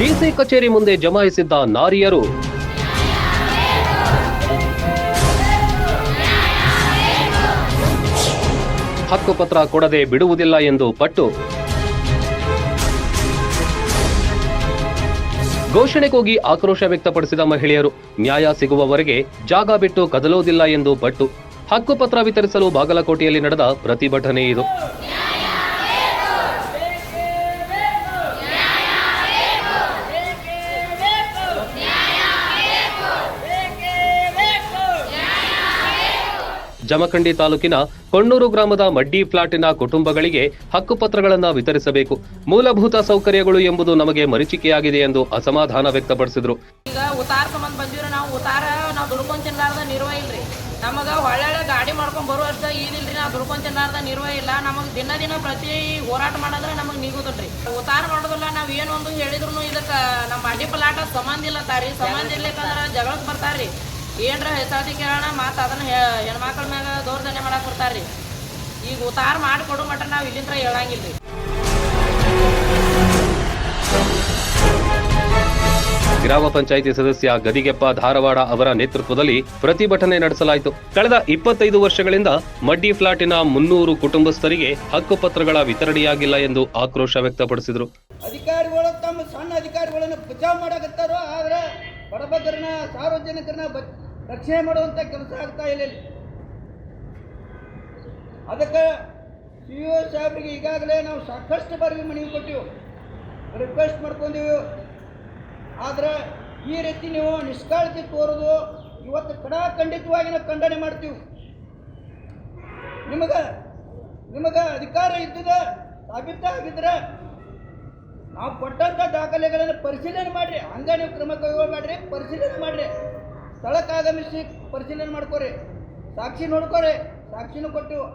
DC ಕಚೇರಿ ಮುಂದೆ ಜಮಾಯಿಸಿದ್ದ ನಾರಿಯರು. ಹಕ್ಕುಪತ್ರ ಕೊಡದೆ ಬಿಡುವುದಿಲ್ಲ ಎಂದು ಪಟ್ಟು. ಘೋಷಣೆಗೋಗಿ ಆಕ್ರೋಶ ವ್ಯಕ್ತಪಡಿಸಿದ ಮಹಿಳೆಯರು, ನ್ಯಾಯ ಸಿಗುವವರೆಗೆ ಜಾಗ ಬಿಟ್ಟು ಕದಲೋದಿಲ್ಲ ಎಂದು ಪಟ್ಟು. ಹಕ್ಕುಪತ್ರ ವಿತರಿಸಲು ಬಾಗಲಕೋಟೆಯಲ್ಲಿ ನಡೆದ ಪ್ರತಿಭಟನೆ ಇದು. ಜಮಖಂಡಿ ತಾಲೂಕಿನ ಕೊಣ್ಣೂರು ಗ್ರಾಮದ ಮಡ್ಡಿ ಫ್ಲಾಟಿನ ಕುಟುಂಬಗಳಿಗೆ ಹಕ್ಕುಪತ್ರಗಳನ್ನು ವಿತರಿಸಬೇಕು. ಮೂಲಭೂತ ಸೌಕರ್ಯಗಳು ಎಂಬುದು ನಮಗೆ ಮರಿಚಿಕೆಯಾಗಿದೆ ಎಂದು ಅಸಮಾಧಾನ ವ್ಯಕ್ತಪಡಿಸಿದರು. ಈಗ ಉತ್ತಾರ ಸಂಬಂಧ ನಾವು ಉತ್ತಾರ ನಾವು ದುಡ್ಕೊಂಡ್ ನಿರ್ವ ಇಲ್ರಿ. ನಮಗ ಒಳ್ಳೊಳ್ಳೆ ಗಾಡಿ ಮಾಡ್ಕೊಂಡ್ ಬರುವಷ್ಟ ಇದಿಲ್ರಿ ನಾವು ದುಡ್ಕೊಂಡ್ ನಿರ್ವ ಇಲ್ಲ. ನಮಗೆ ದಿನ ದಿನ ಪ್ರತಿ ಹೋರಾಟ ಮಾಡಿದ್ರೆ ನಮಗೆ ನಿಗುದಲ್ರಿ. ಉತ್ತಾರ ಮಾಡೋದಿಲ್ಲ, ನಾವ್ ಏನೊಂದು ಹೇಳಿದ್ರು ಇದಕ್ಕ ನಮ್ಮ ಅಡಿ ಪಲಾಟ ಸಂಬಂಧ ಇಲ್ಲ ತಾರಿ. ಸಂಬಂಧ ಇರ್ಲಿಕ್ಕಂದ್ರ ಜಗಳಕ್ಕೆ ಬರ್ತಾರ್ರಿ. ಏನ್ರ ಹೆಸಾತಿ ಕೇಳೋಣ ಮಾತ್ ಅದನ್ನ ಹೆ- ಹೆಣ್ಮಕ್ಳ ಮ್ಯಾಗ ದೌರ್ಜನ್ಯ ಮಾಡಕ್ ಬರ್ತಾರ್ರಿ. ಈಗ ಉತ್ತಾರ ಮಾಡಿಕೊಡು ಮಟ್ಟ ನಾವ್ ಇಲ್ಲಿಂದ್ರ ಹೇಳಂಗಿಲ್ರಿ. ಗ್ರಾಮ ಪಂಚಾಯಿತಿ ಸದಸ್ಯ ಗದಿಗೆಪ್ಪ ಧಾರವಾಡ ಅವರ ನೇತೃತ್ವದಲ್ಲಿ ಪ್ರತಿಭಟನೆ ನಡೆಸಲಾಯಿತು. ಕಳೆದ ಇಪ್ಪತ್ತೈದು ವರ್ಷಗಳಿಂದ ಮಡ್ಡಿ ಫ್ಲಾಟಿನ ಮುನ್ನೂರು ಕುಟುಂಬಸ್ಥರಿಗೆ ಹಕ್ಕುಪತ್ರಗಳ ವಿತರಣೆಯಾಗಿಲ್ಲ ಎಂದು ಆಕ್ರೋಶ ವ್ಯಕ್ತಪಡಿಸಿದರು. ಅಧಿಕಾರಿಗಳು ತಮ್ಮ ಸಣ್ಣ ಅಧಿಕಾರಿಗಳನ್ನು ಬಚಾವ್ ಮಾಡಕತ್ತಾರೋ ಆದರೆ ಸಾರ್ವಜನಿಕರನ್ನ ಬ ರಕ್ಷಣೆ ಮಾಡುವಂಥ ಕೆಲಸ ಆಗ್ತಾ ಇಲ್ಲ. ಅದಕ್ಕೆ ಸಿ ಒ ಸಾಹೇಬ್ರಿಗೆ ಈಗಾಗಲೇ ನಾವು ಸಾಕಷ್ಟು ಬಾರಿ ಮನವಿ ಕೊಟ್ಟಿವು. ರಿಕ್ವೆಸ್ಟ್ ಮಾಡ್ಕೊಂಡಿವಿ. ಆದರೆ ಈ ರೀತಿ ನೀವು ನಿಷ್ಕಾಳಜಿ ತೋರೋದು ಇವತ್ತು ಕಡಾಖಂಡಿತವಾಗಿ ನಾವು ಖಂಡನೆ ಮಾಡ್ತೀವಿ. ನಿಮಗೆ ನಿಮಗೆ ಅಧಿಕಾರ ಇದ್ದದ ಸಾಬೀತಾಗಿದ್ರೆ ನಾವು ಕೊಟ್ಟಂಥ ದಾಖಲೆಗಳನ್ನು ಪರಿಶೀಲನೆ ಮಾಡಿರಿ. ಹಂಗೆ ನೀವು ಕ್ರಮ ಕೈಗೊಳ್ಳಬೇಡ್ರಿ ಪರಿಶೀಲನೆ ಮಾಡಿರಿ. ಸ್ಥಳಕ್ಕೆ ಆಗಮಿಸಿ ಪರಿಶೀಲನೆ ಮಾಡ್ಕೋರಿ. ಸಾಕ್ಷಿ ನೋಡ್ಕೋರಿ. ಸಾಕ್ಷಿನೂ ಕೊಟ್ಟಿವು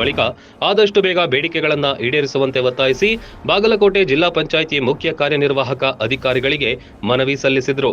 ಬಳಿಕ ಆದಷ್ಟು ಬೇಗ ಬೇಡಿಕೆಗಳನ್ನ ಈಡೇರಿಸುವಂತೆ ಒತ್ತಾಯಿಸಿ ಬಾಗಲಕೋಟೆ ಜಿಲ್ಲಾ ಪಂಚಾಯಿತಿ ಮುಖ್ಯ ಕಾರ್ಯನಿರ್ವಾಹಕ ಅಧಿಕಾರಿಗಳಿಗೆ ಮನವಿ ಸಲ್ಲಿಸಿದರು.